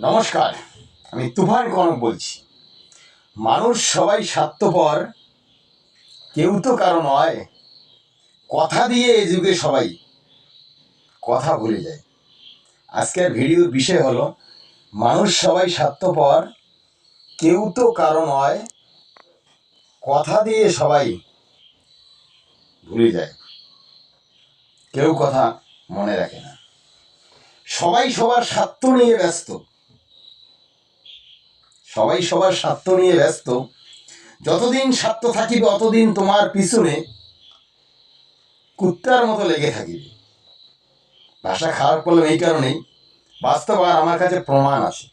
নমস্কার, আমি তুফান কনক বলছি। মানুষ সবাই স্বার্থপর, কেউ তো কারও নয়। কথা দিয়ে এ যুগে সবাই কথা ভুলে যায়। আজকের ভিডিওর বিষয় হলো, মানুষ সবাই স্বার্থপর, কেউ তো কারও নয়। কথা দিয়ে সবাই ভুলে যায়। কেউ কথা মনে রাখে না। সবাই সবার স্বার্থ নিয়ে ব্যস্ত। সবাই সবার স্বার্থ নিয়ে ব্যস্ত। যতদিন স্বার্থ থাকিবে, অতদিন তোমার পিছনে কুত্তার মতো লেগে থাকিবে। ভাষা খারাপ করলাম এই কারণেই। বাস্তব আর আমার কাছে প্রমাণ আছে।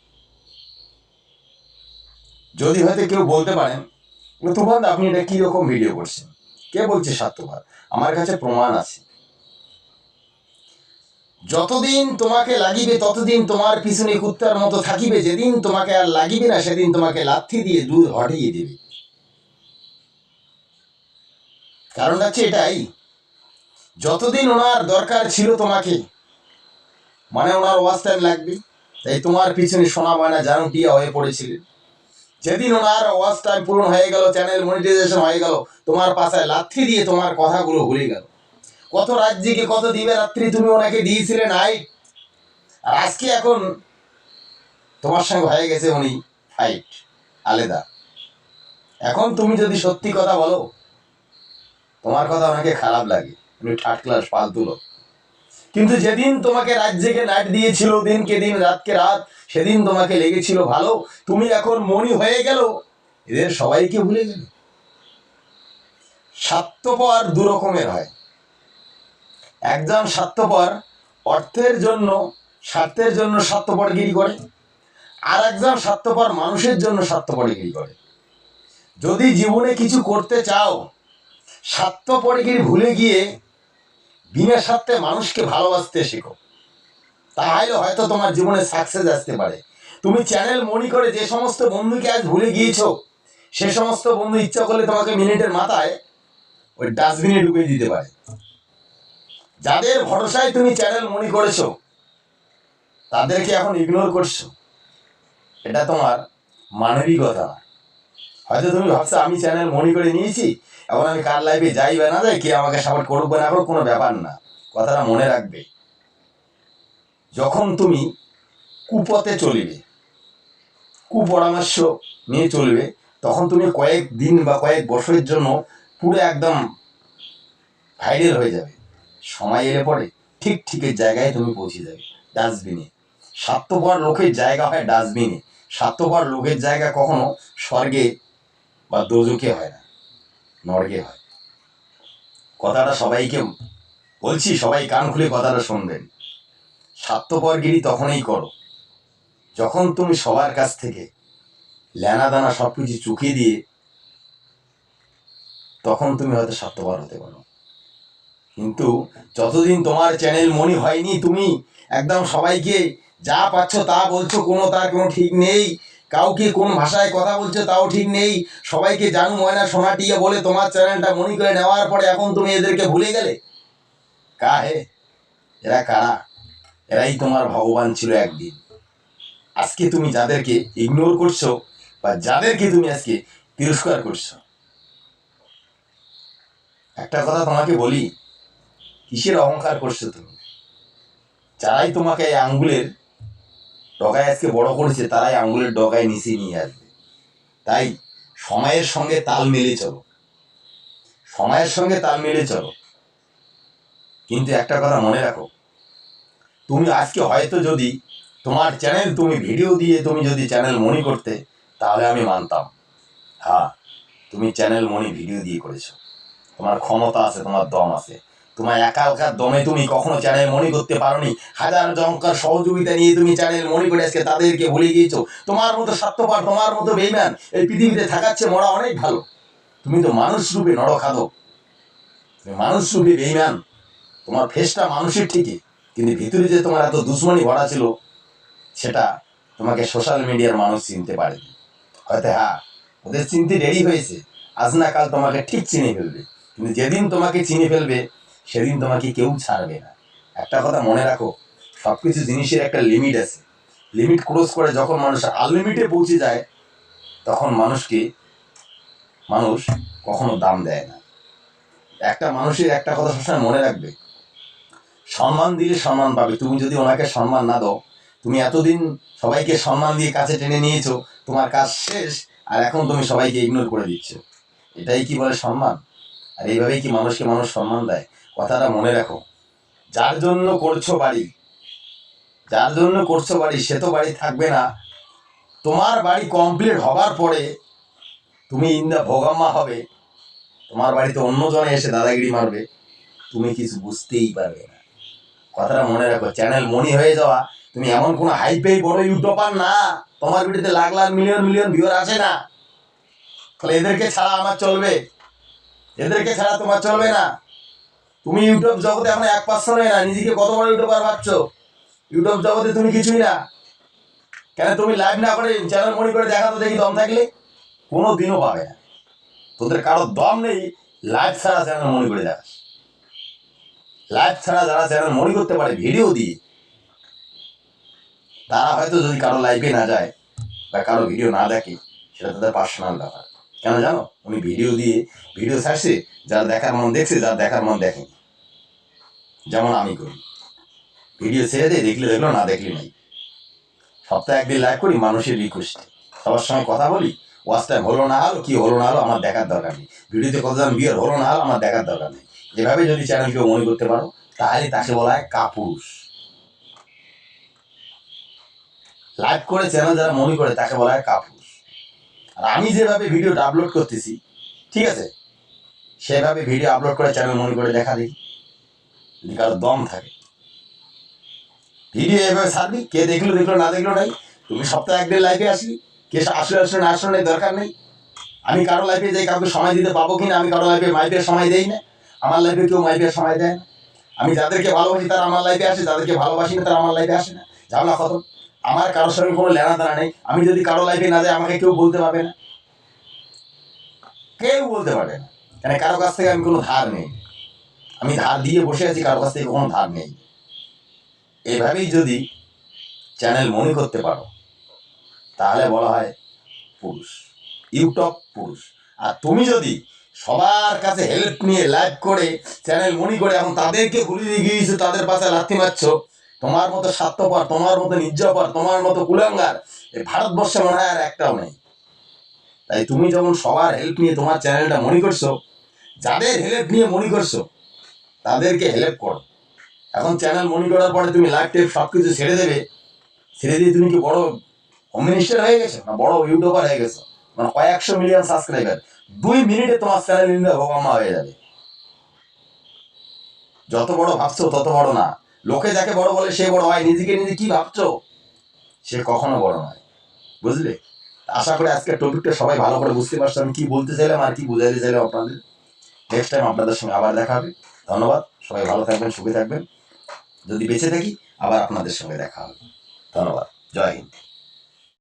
যদি হয়তো কেউ বলতে পারেন তুফান আপনি এটা কীরকম ভিডিও করছেন? কে বলছে স্বার্থপর? আমার কাছে প্রমাণ আছে। যতদিন তোমাকে লাগিবে, ততদিন তোমার পিছনে কুত্তার মতো থাকিবে। যেদিন তোমাকে আর লাগিবে না, সেদিন তোমাকে লাথি দিয়ে দূর হটিয়ে দেবে। কারণ হচ্ছে এটাই, যতদিন ওনার দরকার ছিল তোমাকে মানে ওনার ওয়াচ টাইম লাগবে, তাই তোমার পিছনে সোনা ময়না জানু টিয়া হয়ে পড়েছিলেন। যেদিন ওনার ওয়াচ টাইম পূরণ হয়ে গেল চ্যানেল মনিটাইজেশন হয়ে গেল, তোমার পাশায় লাথি দিয়ে তোমার কথাগুলো ভুলে গেল। কত রাজ্যকে কত দিবে রাত্রি তুমি ওনাকে দিয়েছিলে নাই আর আজকে এখন তোমার সঙ্গে হয়ে গেছে উনি ফাইট আলাদা। এখন তুমি যদি সত্যি কথা বলো, তোমার কথা ওনাকে খারাপ লাগে। তুমি থার্ড ক্লাস ফালতু কিন্তু যেদিন তোমাকে রাজ্যকে নাট দিয়েছিল, দিনকে দিন, রাতকে রাত, সেদিন তোমাকে লেগেছিল ভালো। তুমি এখন মনি হয়ে গেল, এদের সবাইকে ভুলে গেলে। স্বার্থপর দু রকমের হয়। একজন স্বার্থপর, অর্থের জন্য, স্বার্থের জন্য স্বার্থপরগিরি করে। আর একজন স্বার্থপর, মানুষের জন্য স্বার্থপরগিরি করে। যদি জীবনে কিছু করতে চাও স্বার্থপরগিরি ভুলে গিয়ে বিনা স্বার্থে মানুষকে ভালোবাসতে শেখো। তাহলে হয়তো তোমার জীবনে সাকসেস আসতে পারে। তুমি চ্যানেল মনি করে যে সমস্ত বন্ধুকে আজ ভুলে গিয়েছো, সে সমস্ত বন্ধু ইচ্ছা করলে তোমাকে মিনিটের মাথায় ওই ডাস্টবিনে ঢুকিয়ে দিতে পারে। যাদের ভরসায় তুমি চ্যানেল মনে করেছ, তাদেরকে এখন ইগনোর করছ। এটা তোমার মানবিকতা। হয়তো তুমি ভাবছ, আমি চ্যানেল মনি করে নিয়েছি, এখন আমি কার লাইফে যাই বা না যাই, কে আমাকে সাপোর্ট করবে না কোনো ব্যাপার না। কথাটা মনে রাখবে। যখন তুমি কুপথে চলিবে, কুপরামর্শ নিয়ে চলবে, তখন তুমি কয়েক দিন বা কয়েক বছরের জন্য পুরো একদম ভাইরাল হয়ে যাবে। সময় এলে পরে ঠিক ঠিকের জায়গায় তুমি পৌঁছে যাবে ডাস্টবিনে স্বার্থপর লোকের জায়গা হয় ডাস্টবিনে স্বার্থপর লোকের জায়গা কখনো স্বর্গে বা দোজকে হয় না, নর্গে হয়। কথাটা সবাইকে বলছি, সবাই কান খুলে কথাটা শুনবেন। স্বার্থপরগিরি তখনই করো, যখন তুমি সবার কাছ থেকে লেনা দানা সব কিছু চুকিয়ে দিয়ে তখন তুমি হয়তো স্বার্থপর হতে পারো। কিন্তু যতদিন তোমার চ্যানেল মনি হয়নি, তুমি একদম সবাইকে যা পাচ্ছ তা বলছো, কোনো তার কোনো ঠিক নেই, কাউকে কোন ভাষায় কথা বলছো তাও ঠিক নেই, সবাইকে জানু ময়না সোনা টিয়ে বলে তোমার চ্যানেলটা মনি করে নেওয়ার পরে এখন তুমি এদেরকে ভুলে গেলে? কা হে এরা কারা? এরাই তোমার ভগবান ছিল একদিন। আজকে তুমি যাদেরকে ইগনোর করছ বা যাদেরকে তুমি আজকে তিরস্কার করছ। একটা কথা তোমাকে বলি কিসের অহংকার করছ তুমি? যারাই তোমাকে আঙ্গুলের ডগায় আজকে বড় করেছে, তারাই আঙ্গুলের ডগায় নিচে নিয়ে আসবে। তাই সময়ের সঙ্গে তাল মেলে চলো। সময়ের সঙ্গে তাল মেলে চলো। কিন্তু একটা কথা মনে রাখো, তুমি আজকে হয়তো যদি তোমার চ্যানেল তুমি ভিডিও দিয়ে তুমি যদি চ্যানেল মনি করতে, তাহলে আমি মানতাম। হ্যাঁ তুমি চ্যানেল মনি ভিডিও দিয়ে করেছ। তোমার ক্ষমতা আছে, তোমার দম আছে। তোমার একা একা দমে তুমি কখনো চ্যানেল মনি করতে পারোনি। হাজার জনকার সহযোগিতা নিয়ে তুমি চ্যানেল মনি করে আজকে তাদেরকে ভুলে গিয়েছো। তোমার মতো স্বার্থপর, তোমার মতো বেইমান এই পৃথিবীতে থাকাচ্ছে মরা অনেক ভালো। তুমি তো মানুষ রূপে নরখাদক তুমি মানুষ রূপে বেইমান। তোমার ফেসটা মানুষের ঠিকই। কিন্তু ভিতরে যে তোমার এত দুশ্মনী ভরা ছিল, সেটা তোমাকে সোশ্যাল মিডিয়ার মানুষ চিনতে পারেনি। হয়তো হ্যাঁ ওদের চিনতে দেরি হয়েছে। আজ না কাল তোমাকে ঠিক চিনে ফেলবে। কিন্তু যেদিন তোমাকে চিনে ফেলবে সেদিন তোমাকে কেউ ছাড়বে না। একটা কথা মনে রাখো সব কিছু জিনিসের একটা লিমিট আছে। লিমিট ক্রস করে যখন মানুষ আনলিমিটে পৌঁছে যায়, তখন মানুষকে, মানুষ কখনো দাম দেয় না। একটা মানুষের একটা কথা সবসময় মনে রাখবে, সম্মান দিলে সম্মান পাবে। তুমি যদি ওনাকে সম্মান না দাও, তুমি এতদিন সবাইকে সম্মান দিয়ে কাছে টেনে নিয়েছো, তোমার কাজ শেষ, আর এখন তুমি সবাইকে ইগনোর করে দিচ্ছ। এটাই কি বলে সম্মান? আর এইভাবেই কি মানুষকে মানুষ সম্মান দেয়? কথাটা মনে রাখো। যার জন্য করছ বাড়ি, যার জন্য করছ বাড়ি, সে তো বাড়ি থাকবে না। তোমার বাড়ি কমপ্লিট হবার পরে তুমি ইন্দা ভোগাম্মা হবে। তোমার বাড়িতে অন্যজনে এসে দাদাগিরি মারবে। তুমি কিছু বুঝতেই পারবে না। কথাটা মনে রাখো, চ্যানেল মনি হয়ে যাওয়া। তুমি এমন কোনো হাইপে বড় ইউটিউবার না। তোমার ভিডিওতে লাখ লাখ মিলিয়ন মিলিয়ন ভিউর আছে না। তাহলে এদেরকে ছাড়া আমার চলবে? এদেরকে ছাড়া তোমার চলবে না? তুমি ইউটিউব জগতে এখন এক পার্সেন্ট না, নিজেকে কত বড় ইউটিউবার ভাবছ? ইউটিউব জগতে তুমি কিছুই না। কেন তুমি লাইভ না করে চ্যানেল মনি করে দেখা তো দেখি দম থাকলে? কোনো দিনও পাবে না। তোদের কারও দম নেই লাইভ ছাড়া চ্যানেল মনি করে দেখাস লাইভ ছাড়া যারা চ্যানেল মনি করতে পারে ভিডিও দিয়ে, তারা হয়তো যদি কারও লাইভে না যায় বা কারও ভিডিও না দেখে, সেটা তাদের পার্সোনাল ব্যাপার। কেন জানো? উনি ভিডিও দিয়ে ভিডিও ছাড়ছে, যারা দেখার মন দেখছে, যারা দেখার মন দেখেনি। যেমন আমি করি। ভিডিও ছেড়ে দিয়ে দেখলে দেখল, না দেখলে নাই। সপ্তাহে একদিন লাইভ করি, মানুষের রিকোয়েস্ট সবার সঙ্গে কথা বলি ওয়াচ টাইম হলো না হলো কি হলো না হলো আমার দেখার দরকার নেই। ভিডিওতে কতজন বিয়ের হলো না হলো আমার দেখার দরকার নেই। যেভাবে যদি চ্যানেলকে মনে করতে পারো, তাহলে তাকে বলা হয় কাপুরুষ। লাইভ করে চ্যানেল যারা মনে করে, তাকে বলা হয় কাপুরুষ। আর আমি যেভাবে ভিডিওটা আপলোড করতেছি, ঠিক আছে? সেভাবে ভিডিও আপলোড করে চ্যানেল মনে করে দেখা দেখি। কারও দম থাকে। ভিডিও এভাবে ছাড়বি, কে দেখল দেখল, না দেখল নাই, তুমি সপ্তাহে একদিন লাইভে আসি। কে আসলে আসলে, না আসলে দরকার নেই। আমি কারও লাইফে যাই, কাউকে সময় দিতে পাবো কিনা, আমি কারও লাইফে মাইপের সময় দেই না। আমার লাইফে কেউ মাইপের সময় দেয় না। আমি যাদেরকে ভালোবাসি, তারা আমার লাইফে আসে, যাদেরকে ভালোবাসি না, তারা আমার লাইফে আসে না। ঝামেলা খতম। আমার কারোর সঙ্গে কোনো লেনা দেনা নেই। আমি যদি কারও লাইফে না যাই, আমাকে কেউ বলতে পারবে না। কেউ বলতে পারবে না। কেন, কারও কাছ থেকে আমি কোনো ধার নেই। আমি ধার দিয়ে বসে আছি, কারও কাছ থেকে কোনো ধার নেই। এভাবেই যদি চ্যানেল মনে করতে পারো, তাহলে বলা হয় পুরুষ ইউটিউব পুরুষ। আর তুমি যদি সবার কাছে হেল্প নিয়ে লাইভ করে, চ্যানেল মনি করে এখন তাদেরকে গুলিয়ে গিয়েছো, তাদের পাশে লাথি মারছো, তোমার মতো স্বার্থপর, তোমার মতো নির্যাপর তোমার মতো কুলাঙ্গার এই ভারতবর্ষে মনে হয় আর একটাও নেই। তাই তুমি যখন সবার হেল্প নিয়ে তোমার চ্যানেলটা মনি করছ, যাদের হেল্প নিয়ে মনি করছ তাদেরকে হেল্প করো। এখন চ্যানেল মনি করার পরে তুমি লাইভ টেপ সব কিছু ছেড়ে দেবে। ছেড়ে দিয়ে তুমি কি বড় হোম মিনিস্টার হয়ে গেছো? না বড় ইউটিউবার হয়ে গেছো? মানে কয়েকশো মিলিয়ন সাবস্ক্রাইবার দুই মিনিটে তোমার চ্যানেল ইন্ডিয়া ভোগামা হয়ে যাবে। যত বড় ভাবছ, তত বড় না। লোকে যাকে বড় বলে, সে বড়। হয় নিজেকে নিজে কি ভাবছ? সে কখনো বড় নয়। বুঝলে? আশা করি আজকের টপিকটা সবাই ভালো করে বুঝতে পারছ। আমি কি বলতে চাইলাম আর কি বুঝাইতে চাইলাম আপনাদের। নেক্সট টাইম আপনাদের সঙ্গে আবার দেখা হবে। ধন্যবাদ, সবাই ভালো থাকবেন, সুখে থাকবেন। যদি বেঁচে থাকি, আবার আপনাদের সঙ্গে দেখা হবে। ধন্যবাদ, জয় হিন্দ।